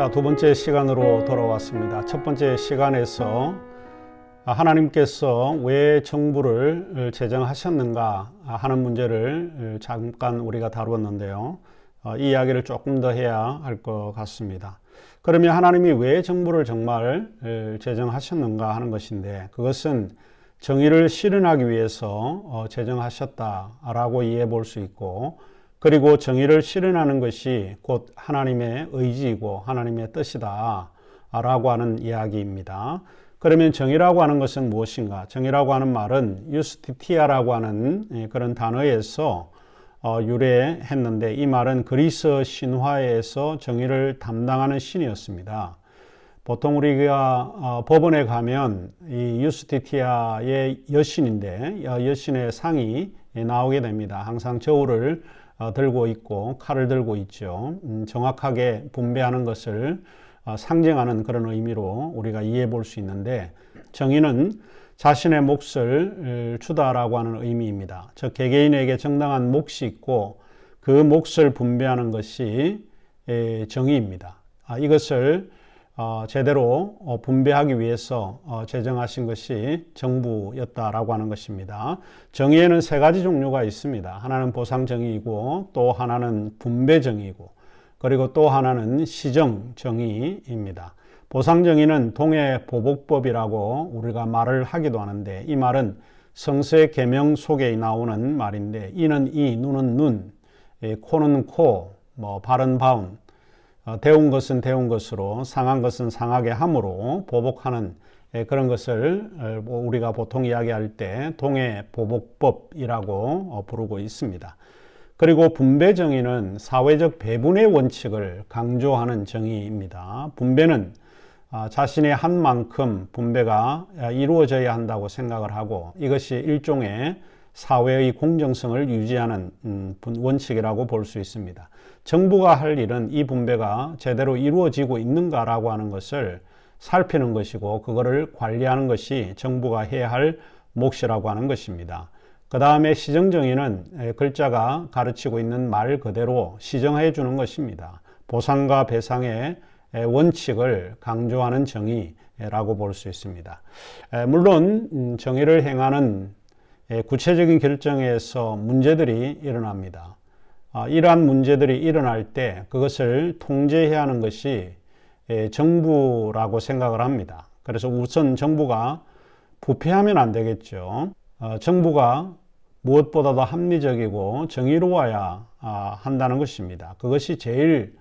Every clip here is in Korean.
자, 두 번째 시간으로 돌아왔습니다. 첫 번째 시간에서 하나님께서 왜 정부를 제정하셨는가 하는 문제를 잠깐 우리가 다루었는데요. 어, 이 이야기를 조금 더 해야 할 것 같습니다. 그러면 하나님이 왜 정부를 정말 제정하셨는가 하는 것인데 그것은 정의를 실현하기 위해서 어, 제정하셨다라고 이해해 볼 수 있고 그리고 정의를 실현하는 것이 곧 하나님의 의지이고 하나님의 뜻이다. 라고 하는 이야기입니다. 그러면 정의라고 하는 것은 무엇인가? 정의라고 하는 말은 유스티티아라고 하는 예, 그런 단어에서 어, 유래했는데 이 말은 그리스 신화에서 정의를 담당하는 신이었습니다. 보통 우리가 어, 법원에 가면 이 유스티티아의 여신인데 어, 여신의 상이 나오게 됩니다. 항상 저울을 어, 들고 있고 칼을 들고 있죠. 음, 정확하게 분배하는 것을 어, 상징하는 그런 의미로 우리가 이해해 볼 수 있는데 정의는 자신의 몫을 주다라고 하는 의미입니다. 즉 개개인에게 정당한 몫이 있고 그 몫을 분배하는 것이 정의입니다. 아, 이것을 어, 제대로 어, 분배하기 위해서 어, 제정하신 것이 정부였다라고 하는 것입니다. 정의에는 세 가지 종류가 있습니다. 하나는 보상 정의이고 또 하나는 분배 정의이고 그리고 또 하나는 시정 정의입니다. 보상 정의는 동해 보복법이라고 우리가 말을 하기도 하는데 이 말은 성서의 계명 속에 나오는 말인데 이는 이, 눈은 눈, 코는 코, 뭐 발은 바운 어, 대운 것은 대운 것으로 상한 것은 상하게 함으로 보복하는 예, 그런 것을 어, 뭐 우리가 보통 이야기할 때 동해 보복법이라고 어, 부르고 있습니다. 그리고 분배 정의는 사회적 배분의 원칙을 강조하는 정의입니다. 분배는 아, 자신의 한 만큼 분배가 이루어져야 한다고 생각을 하고 이것이 일종의 사회의 공정성을 유지하는 음, 원칙이라고 볼 수 있습니다. 정부가 할 일은 이 분배가 제대로 이루어지고 있는가라고 하는 것을 살피는 것이고 그거를 관리하는 것이 정부가 해야 할 몫이라고 하는 것입니다. 그 다음에 시정정의는 글자가 가르치고 있는 말 그대로 시정해 주는 것입니다. 보상과 배상의 원칙을 강조하는 정의라고 볼 수 있습니다. 물론 음, 정의를 행하는 구체적인 결정에서 문제들이 일어납니다. 아, 이러한 문제들이 일어날 때 그것을 통제해야 하는 것이 정부라고 생각을 합니다. 그래서 우선 정부가 부패하면 안 되겠죠. 어, 정부가 무엇보다도 합리적이고 정의로워야 아, 한다는 것입니다. 그것이 제일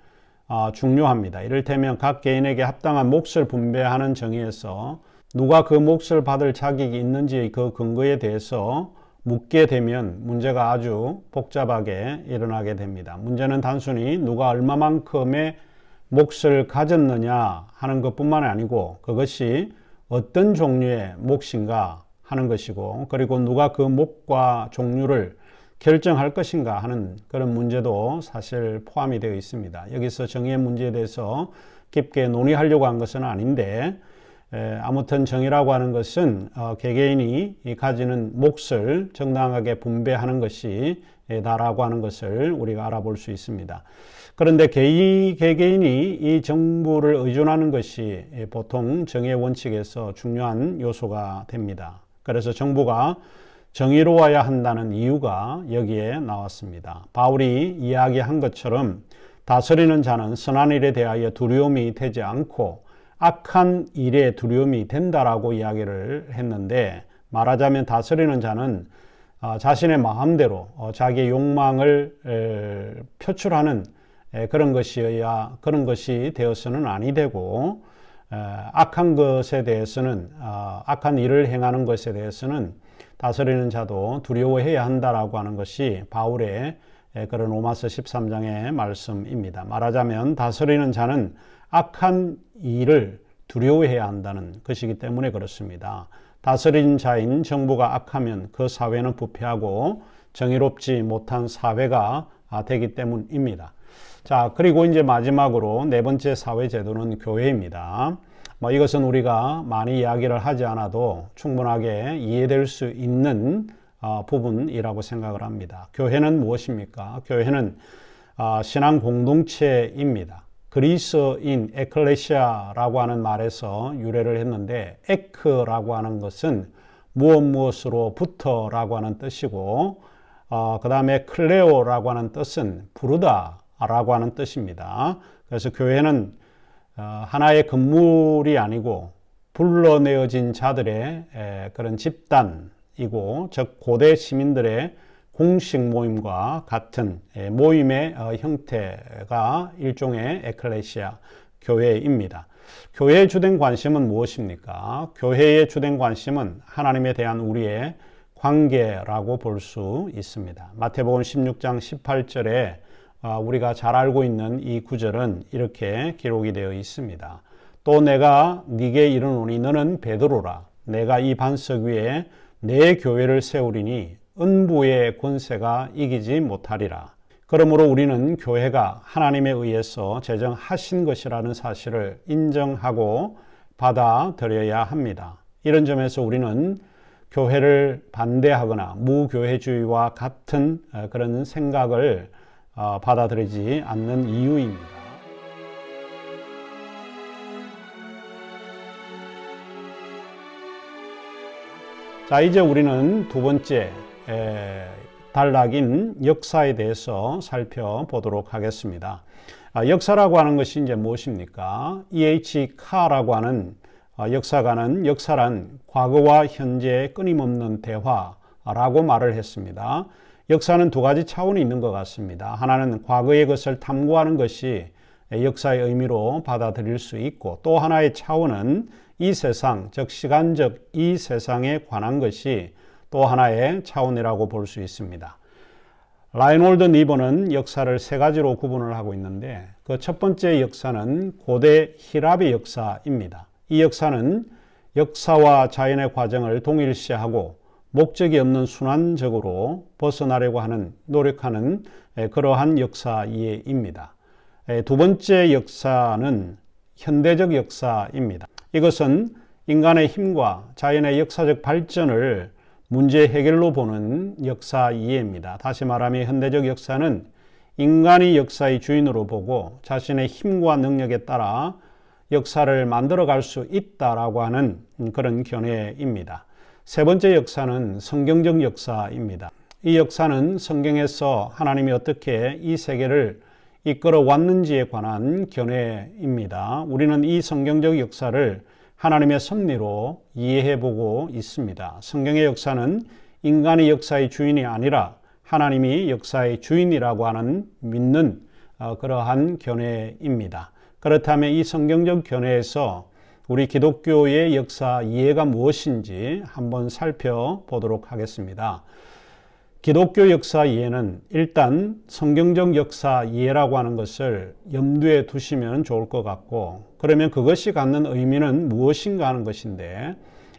아, 중요합니다. 이를테면 각 개인에게 합당한 몫을 분배하는 정의에서 누가 그 몫을 받을 자격이 있는지 그 근거에 대해서 묻게 되면 문제가 아주 복잡하게 일어나게 됩니다. 문제는 단순히 누가 얼마만큼의 몫을 가졌느냐 하는 것뿐만 아니고 그것이 어떤 종류의 몫인가 하는 것이고 그리고 누가 그 몫과 종류를 결정할 것인가 하는 그런 문제도 사실 포함이 되어 있습니다. 여기서 정의의 문제에 대해서 깊게 논의하려고 한 것은 아닌데 아무튼 정의라고 하는 것은 어, 개개인이 가지는 몫을 정당하게 분배하는 것이 다라고 하는 것을 우리가 알아볼 수 있습니다. 그런데 개인, 개개인이 이 정부를 의존하는 것이 보통 정의의 원칙에서 중요한 요소가 됩니다. 그래서 정부가 정의로워야 한다는 이유가 여기에 나왔습니다. 바울이 이야기한 것처럼 다스리는 자는 선한 일에 대하여 두려움이 되지 않고 악한 일에 두려움이 된다라고 이야기를 했는데 말하자면 다스리는 자는 어, 자신의 마음대로 어, 자기의 욕망을 표출하는 그런 것이어야 그런 것이 되어서는 아니 되고 악한 것에 대해서는 어, 악한 일을 행하는 것에 대해서는 다스리는 자도 두려워해야 한다라고 하는 것이 바울의 그런 로마서 13장의 말씀입니다. 말하자면 다스리는 자는 악한 일을 두려워해야 한다는 것이기 때문에 그렇습니다. 다스린 자인 정부가 악하면 그 사회는 부패하고 정의롭지 못한 사회가 되기 때문입니다. 자, 그리고 이제 마지막으로 네 번째 사회 제도는 교회입니다. 뭐 이것은 우리가 많이 이야기를 하지 않아도 충분하게 이해될 수 있는 어, 부분이라고 생각을 합니다. 교회는 무엇입니까? 교회는 어, 신앙 공동체입니다. 그리스인 에클레시아라고 하는 말에서 유래를 했는데 에크라고 하는 것은 무엇 무엇으로부터라고 하는 뜻이고 어, 그 다음에 클레오라고 하는 뜻은 부르다라고 하는 뜻입니다. 그래서 교회는 어, 하나의 건물이 아니고 불러내어진 자들의 에, 그런 집단이고 즉 고대 시민들의 공식 모임과 같은 에, 모임의 어, 형태가 일종의 에클레시아 교회입니다. 교회의 주된 관심은 무엇입니까? 교회의 주된 관심은 하나님에 대한 우리의 관계라고 볼 수 있습니다. 마태복음 16장 18절에 어, 우리가 잘 알고 있는 이 구절은 이렇게 기록이 되어 있습니다. 또 내가 네게 이르노니 너는 베드로라 내가 이 반석 위에 내 교회를 세우리니 은부의 권세가 이기지 못하리라. 그러므로 우리는 교회가 하나님에 의해서 제정하신 것이라는 사실을 인정하고 받아들여야 합니다. 이런 점에서 우리는 교회를 반대하거나 무교회주의와 같은 어, 그런 생각을 어, 받아들이지 않는 이유입니다. 자, 이제 우리는 두 번째 에, 단락인 역사에 대해서 살펴보도록 하겠습니다. 아, 역사라고 하는 것이 이제 무엇입니까? E.H. 카라고 하는 아, 역사가는 역사란 과거와 현재의 끊임없는 대화라고 말을 했습니다. 역사는 두 가지 차원이 있는 것 같습니다. 하나는 과거의 것을 탐구하는 것이 역사의 의미로 받아들일 수 있고 또 하나의 차원은 이 세상, 즉 시간적 이 세상에 관한 것이 또 하나의 차원이라고 볼 수 있습니다. 라이놀드 니버는 역사를 세 가지로 구분을 하고 있는데 그 첫 번째 역사는 고대 히랍의 역사입니다. 이 역사는 역사와 자연의 과정을 동일시하고 목적이 없는 순환적으로 벗어나려고 하는 노력하는 그러한 역사 이해입니다. 두 번째 역사는 현대적 역사입니다. 이것은 인간의 힘과 자연의 역사적 발전을 문제 해결로 보는 역사 이해입니다. 다시 말하면 현대적 역사는 인간이 역사의 주인으로 보고 자신의 힘과 능력에 따라 역사를 만들어 갈 수 있다라고 하는 그런 견해입니다. 세 번째 역사는 성경적 역사입니다. 이 역사는 성경에서 하나님이 어떻게 이 세계를 이끌어 왔는지에 관한 견해입니다. 우리는 이 성경적 역사를 하나님의 섭리로 이해해 보고 있습니다. 성경의 역사는 인간의 역사의 주인이 아니라 하나님이 역사의 주인이라고 하는 믿는 어, 그러한 견해입니다. 그렇다면 이 성경적 견해에서 우리 기독교의 역사 이해가 무엇인지 한번 살펴보도록 하겠습니다. 기독교 역사 이해는 일단 성경적 역사 이해라고 하는 것을 염두에 두시면 좋을 것 같고 그러면 그것이 갖는 의미는 무엇인가 하는 것인데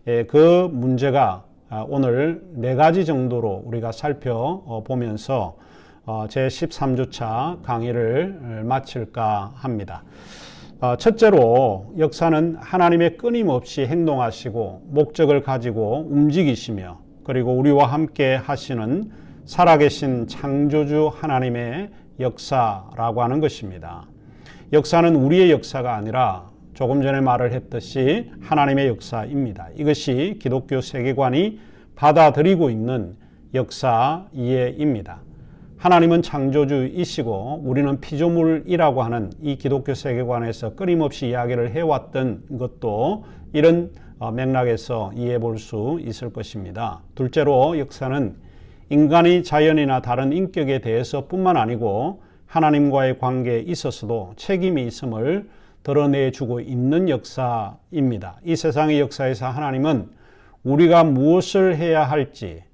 예, 그 문제가 아, 오늘 네 가지 정도로 우리가 살펴보면서 어, 제 13주차 강의를 마칠까 합니다. 어, 첫째로 역사는 하나님의 끊임없이 행동하시고 목적을 가지고 움직이시며 그리고 우리와 함께 하시는 살아계신 창조주 하나님의 역사라고 하는 것입니다. 역사는 우리의 역사가 아니라 조금 전에 말을 했듯이 하나님의 역사입니다. 이것이 기독교 세계관이 받아들이고 있는 역사 이해입니다. 하나님은 창조주이시고 우리는 피조물이라고 하는 이 기독교 세계관에서 끊임없이 이야기를 해왔던 것도 이런 어, 맥락에서 이해해 볼 수 있을 것입니다. 둘째로 역사는 인간이 자연이나 다른 인격에 대해서 뿐만 아니고 하나님과의 관계에 있어서도 책임이 있음을 드러내주고 있는 역사입니다. 이 세상의 역사에서 하나님은 우리가 무엇을 해야 할지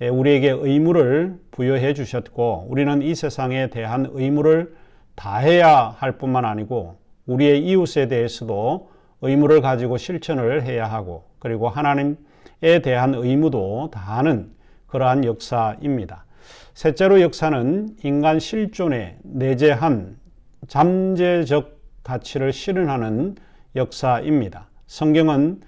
우리에게 의무를 부여해 주셨고 우리는 이 세상에 대한 의무를 다해야 할 뿐만 아니고 우리의 이웃에 대해서도 의무를 가지고 실천을 해야 하고 그리고 하나님에 대한 의무도 다하는 그러한 역사입니다. 셋째로 역사는 인간 실존에 내재한 잠재적 가치를 실현하는 역사입니다. 성경은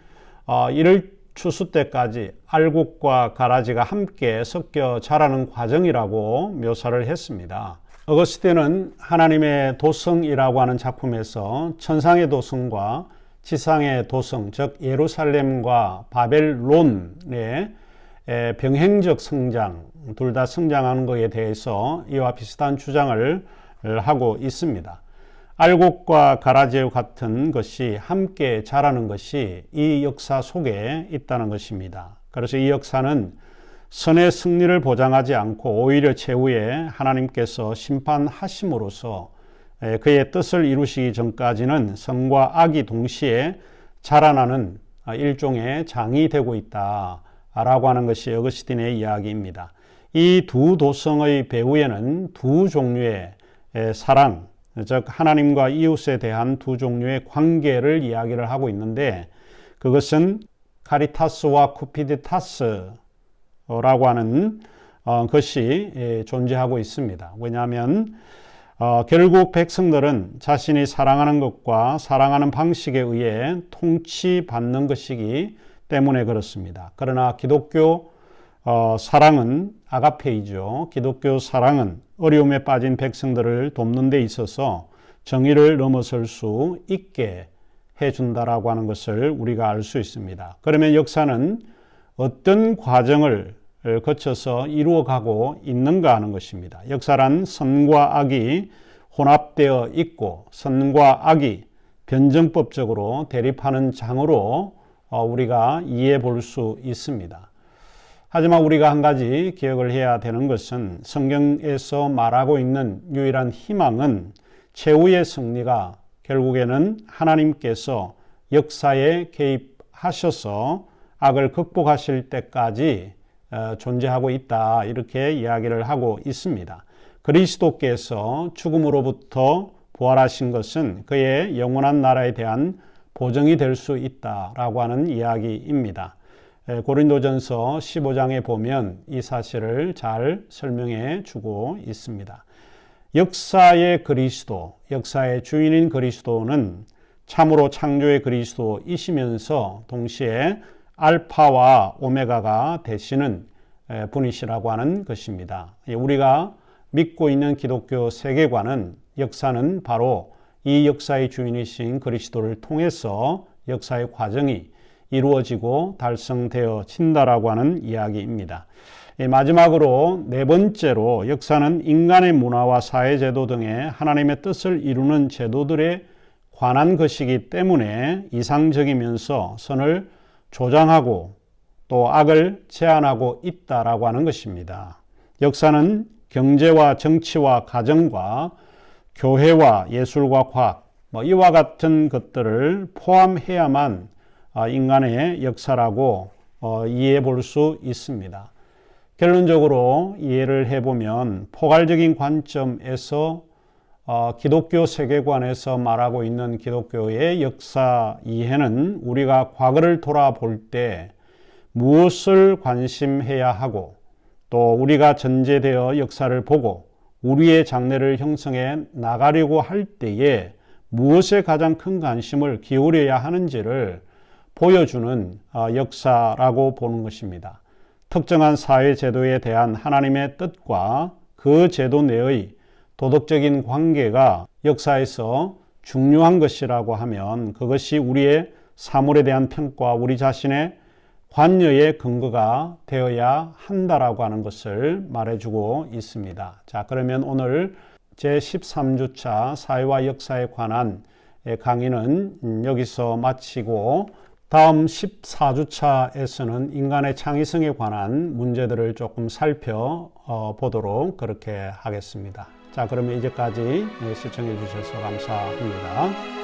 어, 이를 추수 때까지 알곡과 가라지가 함께 섞여 자라는 과정이라고 묘사를 했습니다. 어거스틴은 하나님의 도성이라고 하는 작품에서 천상의 도성과 지상의 도성, 즉 예루살렘과 바벨론의 병행적 성장, 둘 다 성장하는 것에 대해서 이와 비슷한 주장을 하고 있습니다. 알곡과 가라지와 같은 것이 함께 자라는 것이 이 역사 속에 있다는 것입니다. 그래서 이 역사는 선의 승리를 보장하지 않고 오히려 최후에 하나님께서 심판하심으로써 그의 뜻을 이루시기 전까지는 선과 악이 동시에 자라나는 일종의 장이 되고 있다 라고 하는 것이 어거스틴의 이야기입니다. 이 두 도성의 배후에는 두 종류의 사랑, 즉 하나님과 이웃에 대한 두 종류의 관계를 이야기를 하고 있는데 그것은 카리타스와 쿠피디타스라고 하는 어, 것이 존재하고 있습니다. 왜냐하면 어, 결국 백성들은 자신이 사랑하는 것과 사랑하는 방식에 의해 통치받는 것이기 때문에 그렇습니다. 그러나 기독교 어, 사랑은 아가페이죠. 기독교 사랑은 어려움에 빠진 백성들을 돕는 데 있어서 정의를 넘어설 수 있게 해준다라고 하는 것을 우리가 알 수 있습니다. 그러면 역사는 어떤 과정을 거쳐서 이루어가고 있는가 하는 것입니다. 역사란 선과 악이 혼합되어 있고 선과 악이 변정법적으로 대립하는 장으로 어, 우리가 이해해 볼 수 있습니다. 하지만 우리가 한 가지 기억을 해야 되는 것은 성경에서 말하고 있는 유일한 희망은 최후의 승리가 결국에는 하나님께서 역사에 개입하셔서 악을 극복하실 때까지 어, 존재하고 있다. 이렇게 이야기를 하고 있습니다. 그리스도께서 죽음으로부터 부활하신 것은 그의 영원한 나라에 대한 보정이 될 수 있다라고 하는 이야기입니다. 고린도전서 15장에 보면 이 사실을 잘 설명해 주고 있습니다. 역사의 그리스도, 역사의 주인인 그리스도는 참으로 창조의 그리스도이시면서 동시에 알파와 오메가가 되시는 분이시라고 하는 것입니다. 우리가 믿고 있는 기독교 세계관은 역사는 바로 이 역사의 주인이신 그리스도를 통해서 역사의 과정이 이루어지고 달성되어진다라고 하는 이야기입니다. 마지막으로 네 번째로 역사는 인간의 문화와 사회제도 등의 하나님의 뜻을 이루는 제도들에 관한 것이기 때문에 이상적이면서 선을 조장하고 또 악을 제한하고 있다라고 하는 것입니다. 역사는 경제와 정치와 가정과 교회와 예술과 과학 뭐 이와 같은 것들을 포함해야만 아, 인간의 역사라고 어, 이해해 볼 수 있습니다. 결론적으로 이해를 해보면 포괄적인 관점에서 어, 기독교 세계관에서 말하고 있는 기독교의 역사 이해는 우리가 과거를 돌아볼 때 무엇을 관심해야 하고 또 우리가 전제되어 역사를 보고 우리의 장래를 형성해 나가려고 할 때에 무엇에 가장 큰 관심을 기울여야 하는지를 보여주는 어, 역사라고 보는 것입니다. 특정한 사회 제도에 대한 하나님의 뜻과 그 제도 내의 도덕적인 관계가 역사에서 중요한 것이라고 하면 그것이 우리의 사물에 대한 평가, 우리 자신의 관여의 근거가 되어야 한다라고 하는 것을 말해주고 있습니다. 자, 그러면 오늘 제 13주차 사회와 역사에 관한 강의는 여기서 마치고 다음 14주차에서는 인간의 창의성에 관한 문제들을 조금 살펴보도록 그렇게 하겠습니다. 자, 그러면 이제까지 시청해 주셔서 감사합니다.